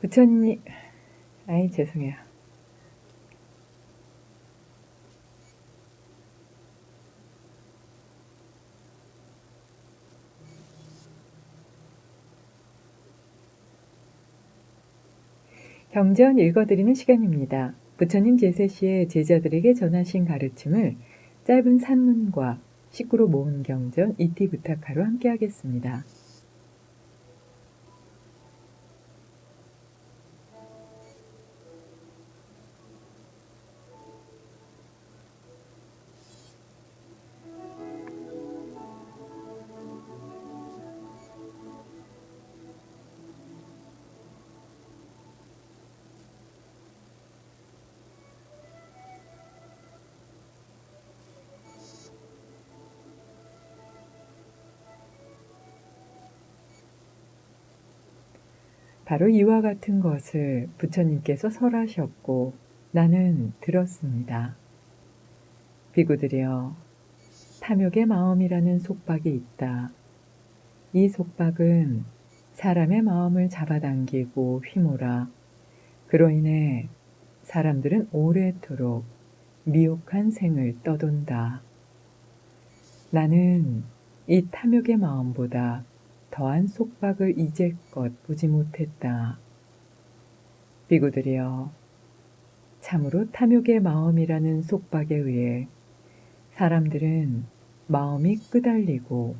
부처님, 아이, 죄송해요. 경전 읽어드리는 시간입니다. 부처님 제세 시에 제자들에게 전하신 가르침을 짧은 산문과 식구로 모은 경전 이티 부탁하로 함께 하겠습니다. 바로 이와 같은 것을 부처님께서 설하셨고 나는 들었습니다. 비구들이여, 탐욕의 마음이라는 속박이 있다. 이 속박은 사람의 마음을 잡아당기고 휘몰아 그로 인해 사람들은 오래도록 미혹한 생을 떠돈다. 나는 이 탐욕의 마음보다 더한 속박을 이제껏 보지 못했다. 비구들이여, 참으로 탐욕의 마음이라는 속박에 의해 사람들은 마음이 끄달리고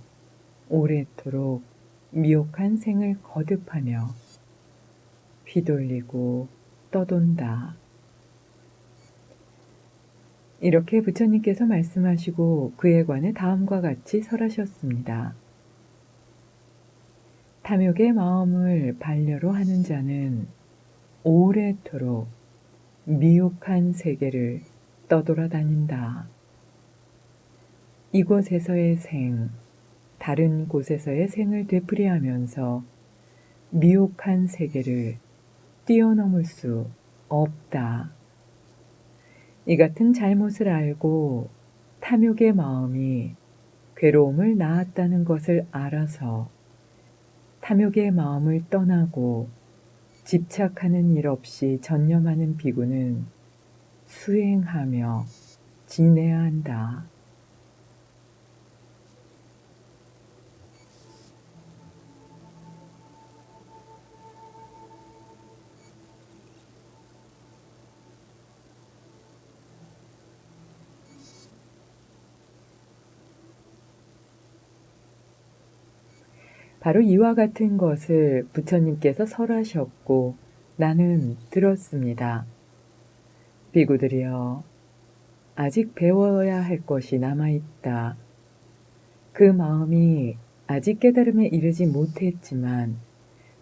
오래도록 미혹한 생을 거듭하며 휘돌리고 떠돈다. 이렇게 부처님께서 말씀하시고 그에 관해 다음과 같이 설하셨습니다. 탐욕의 마음을 반려로 하는 자는 오래도록 미혹한 세계를 떠돌아다닌다. 이곳에서의 생, 다른 곳에서의 생을 되풀이하면서 미혹한 세계를 뛰어넘을 수 없다. 이 같은 잘못을 알고 탐욕의 마음이 괴로움을 낳았다는 것을 알아서 탐욕의 마음을 떠나고 집착하는 일 없이 전념하는 비구는 수행하며 지내야 한다. 바로 이와 같은 것을 부처님께서 설하셨고 나는 들었습니다. 비구들이여, 아직 배워야 할 것이 남아있다. 그 마음이 아직 깨달음에 이르지 못했지만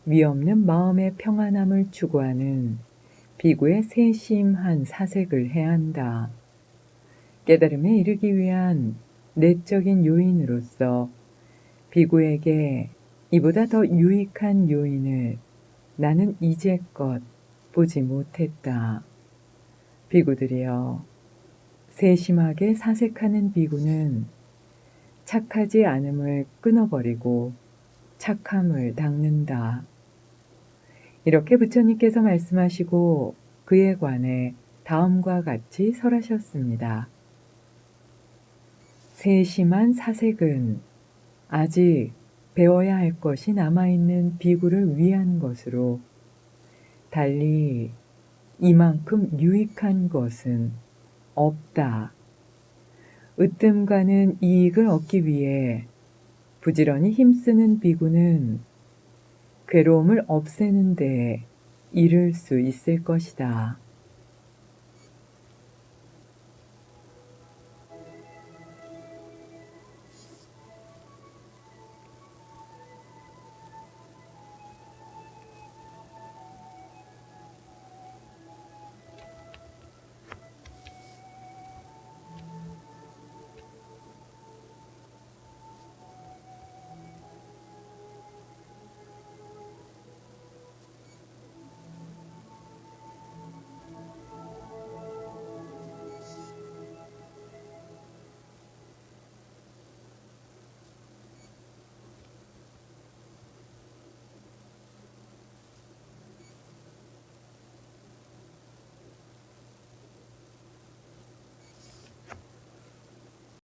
위없는 마음의 평안함을 추구하는 비구의 세심한 사색을 해야 한다. 깨달음에 이르기 위한 내적인 요인으로서 비구에게 이보다 더 유익한 요인을 나는 이제껏 보지 못했다. 비구들이여, 세심하게 사색하는 비구는 착하지 않음을 끊어버리고 착함을 닦는다. 이렇게 부처님께서 말씀하시고 그에 관해 다음과 같이 설하셨습니다. 세심한 사색은 아직 배워야 할 것이 남아있는 비구를 위한 것으로 달리 이만큼 유익한 것은 없다. 으뜸가는 이익을 얻기 위해 부지런히 힘쓰는 비구는 괴로움을 없애는 데 이를 수 있을 것이다.